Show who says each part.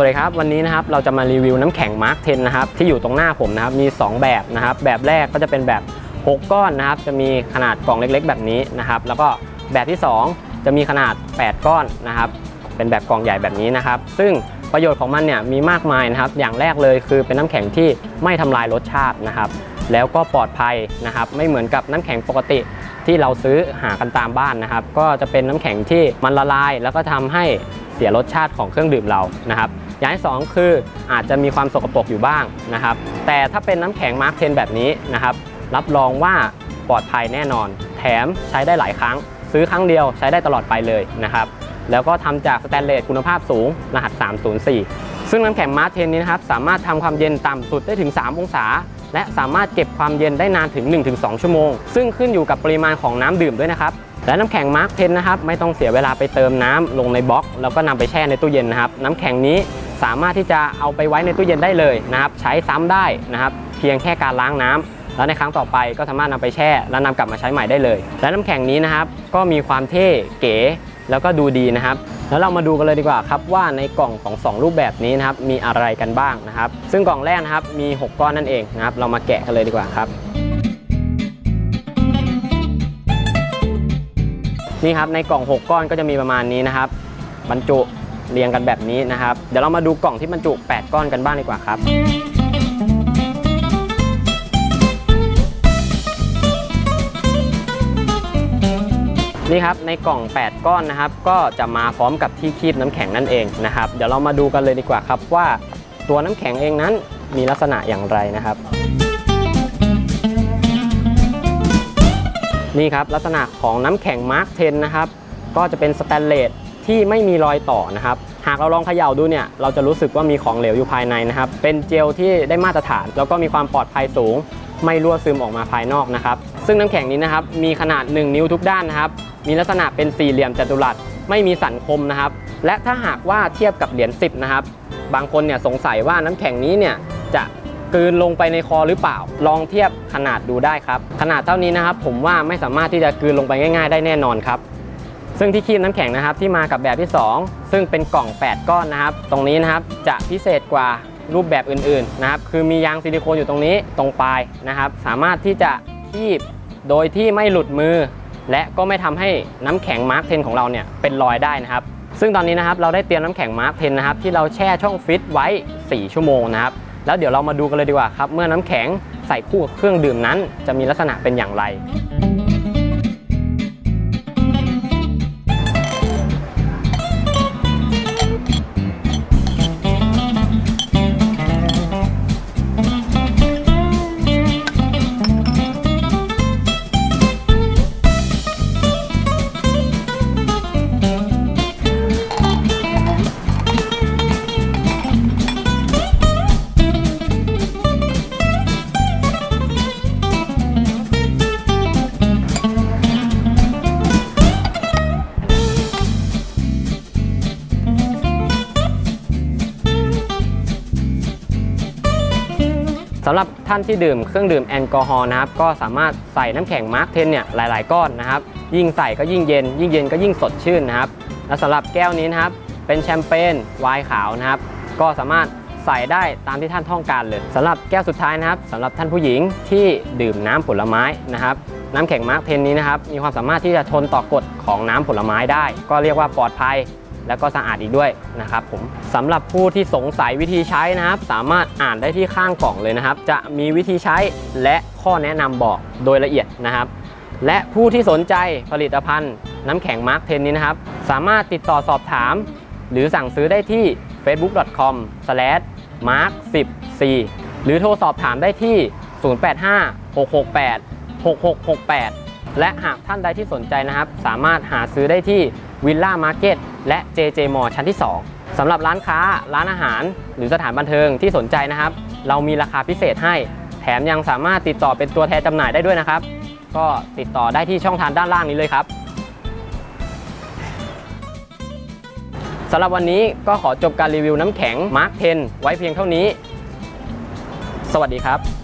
Speaker 1: วัสดีครับวันนี้นะครับเราจะมารีวิวน้ำแข็งมาร์คเทนนะครับที่อยู่ตรงหน้าผมนะครับมี 2 แบบนะครับแบบแรกก็จะเป็นแบบ 6 ก้อนนะครับจะมีขนาดกล่องเล็ก ๆ แบบนี้นะครับแล้วก็แบบที่ 2 จะมีขนาด 8 ก้อนนะครับเป็นแบบกล่องใหญ่แบบนี้นะครับซึ่งประโยชน์ของมันเนี่ยมีมากมายนะครับอย่างแรกเลยคือเป็นน้ำแข็งที่ไม่ทำลายรสชาตินะครับแล้วก็ปลอดภัยนะครับไม่เหมือนกับน้ำแข็งปกติที่เราซื้อหากันตามบ้านนะครับก็จะเป็นน้ำแข็งที่มันละลาย แล้วก็ทำให้เสียรสชาติของเครื่องดื่มเรานะครับ อย่างที่สองคืออาจจะมีความสกปรกอยู่บ้างนะครับ แต่ถ้าเป็นน้ำแข็งมาร์คเทนแบบนี้นะครับ รับรองว่าปลอดภัยแน่นอน แถมใช้ได้หลายครั้ง ซื้อครั้งเดียวใช้ได้ตลอดไปเลยนะครับ แล้วก็ทำจากสแตนเลสคุณภาพสูงรหัส 304 ซึ่งน้ำแข็งมาร์คเทนนี้นะครับสามารถทำความเย็นต่ำสุดได้ถึง 3 องศาและสามารถเก็บความเย็นได้นานถึง 1-2 ชั่วโมง ซึ่งขึ้นอยู่กับปริมาณของน้ำดื่มด้วยนะครับ และน้ำแข็งมาร์คเทนนะครับ ไม่ต้องเสียเวลาไปเติมน้ำลงในบล็อก แล้วก็นำไปแช่ในตู้เย็นนะครับ น้ำแข็งนี้ สามารถที่จะเอาไปไว้ในตู้เย็นได้เลยนะครับใช้ซ้ำได้นะครับ เพียงแค่การล้างน้ำแล้วในครั้งต่อไปก็สามารถนำไปแช่ แล้วนำกลับมาใช้ใหม่ได้เลย และน้ำแข็งนี้นะครับก็มีความเท่เก๋แล้วก็ดูดีนะครับ แล้วเรามาดูกันเลยดีกว่าครับว่าในกล่องของ 2 รูปแบบนี้นะครับมีอะไรกันบ้างนะครับ ซึ่งกล่องแรกนะครับมี 6 ก้อนนั่นเองนะครับ เรามาแกะกันเลยดีกว่าครับ นี่ครับในกล่อง 6 ก้อนก็จะมีประมาณนี้นะครับ บรรจุ เรียงกันแบบนี้นะครับ เดี๋ยวเรามาดูกล่องที่บรรจุ 8 ก้อนกันบ้างดีกว่าครับนี่ครับในกล่อง 8 ก้อนนะครับก็จะมาพร้อมกับที่คีบน้ำแข็งนั่นเองนะครับ เดี๋ยวเรามาดูกันเลยดีกว่าครับว่าตัวน้ำแข็งเองนั้นมีลักษณะอย่างไรนะครับ นี่ครับลักษณะของน้ำแข็งมาร์คเทนนะครับก็จะเป็นสแตนเลส ที่ไม่มีรอยต่อนะครับ หากเราลองเขย่าดูเนี่ย เราจะรู้สึกว่ามีของเหลวอยู่ภายในนะครับ เป็นเจลที่ได้มาตรฐาน แล้วก็มีความปลอดภัยสูง ไม่รั่วซึมออกมาภายนอกนะครับ ซึ่งน้ำแข็งนี้นะครับ มีขนาด 1 นิ้วทุกด้านนะครับ มีลักษณะเป็นสี่เหลี่ยมจัตุรัส ไม่มีสันคมนะครับ และถ้าหากว่าเทียบกับเหรียญ10นะครับ บางคนเนี่ยสงสัยว่าน้ำแข็งนี้เนี่ยจะกลืนลงไปในคอหรือเปล่า ลองเทียบขนาดดูได้ครับ ขนาดเท่านี้นะครับ ผมว่าไม่สามารถที่จะกลืนลงไปง่าย ๆ ได้แน่นอนครับ ซึ่งที่คีบน้ำแข็งนะครับที่มากับแบบที่ 2 ซึ่งเป็นกล่อง 8 ก้อนนะครับ ตรงนี้นะครับจะพิเศษกว่ารูปแบบอื่นๆนะครับคือมียางซิลิโคนอยู่ตรงนี้ตรงปลายนะครับ สามารถที่จะคีบโดยที่ไม่หลุดมือ และก็ไม่ทำให้น้ำแข็งมาร์คเทนของเราเนี่ยเป็นรอยได้นะครับ ซึ่งตอนนี้นะครับเราได้เตรียมน้ำแข็งมาร์คเทนนะครับที่เราแช่ช่องฟิตไว้ 4 ชั่วโมงนะครับแล้วเดี๋ยวเรามาดูกันเลยดีกว่าครับ เมื่อน้ำแข็งใส่คู่กับเครื่องดื่มนั้น จะมีลักษณะเป็นอย่างไร สำหรับท่านที่ดื่มเครื่องดื่มแอลกอฮอล์นะครับก็สามารถใส่น้ำแข็งมาร์คเทนเนี่ยหลาย ๆ ก้อนนะครับยิ่งใส่ก็ยิ่งเย็น ยิ่งเย็นก็ยิ่งสดชื่นนะครับและสำหรับแก้วนี้นะครับเป็นแชมเปญไวน์ขาวนะครับก็สามารถใส่ได้ตามที่ท่านต้องการเลยสำหรับแก้วสุดท้ายนะครับสำหรับท่านผู้หญิงที่ดื่มน้ำผลไม้นะครับน้ำแข็งมาร์คเทนนี้นะครับมีความสามารถที่จะทนต่อกฎของน้ำผลไม้ได้ ก็เรียกว่าปลอดภัย แล้วก็สะอาดอีกด้วยนะครับผมสำหรับผู้ที่สงสัยวิธีใช้นะครับ สามารถอ่านได้ที่ข้างกล่องเลยนะครับ จะมีวิธีใช้และข้อแนะนำบอกโดยละเอียดนะครับ และผู้ที่สนใจผลิตภัณฑ์ น้ำแข็งมาร์คเทนนี้นะครับ สามารถติดต่อสอบถาม หรือสั่งซื้อได้ที่ facebook.com/mark10c หรือโทรสอบถามได้ที่ 085-668-6668 และหากท่านใดที่สนใจนะครับ สามารถหาซื้อได้ที่ วิลล่ามาร์เก็ตและ JJ m a l l ชั้นที่ 2สำหรับร้านค้าร้านอาหาร หรือสถานบันเทิงที่สนใจนะครับ เรามีราคาพิเศษให้ แถมยังสามารถติดต่อเป็นตัวแทนจำหน่ายได้ด้วยนะครับ ก็ติดต่อได้ที่ช่องทางด้านล่างนี้เลยครับสำหรับวันนี้ก็ขอจบการรีวิวน้ำแข็งมาร์คเทนไว้เพียงเท่านี้ สวัสดีครับ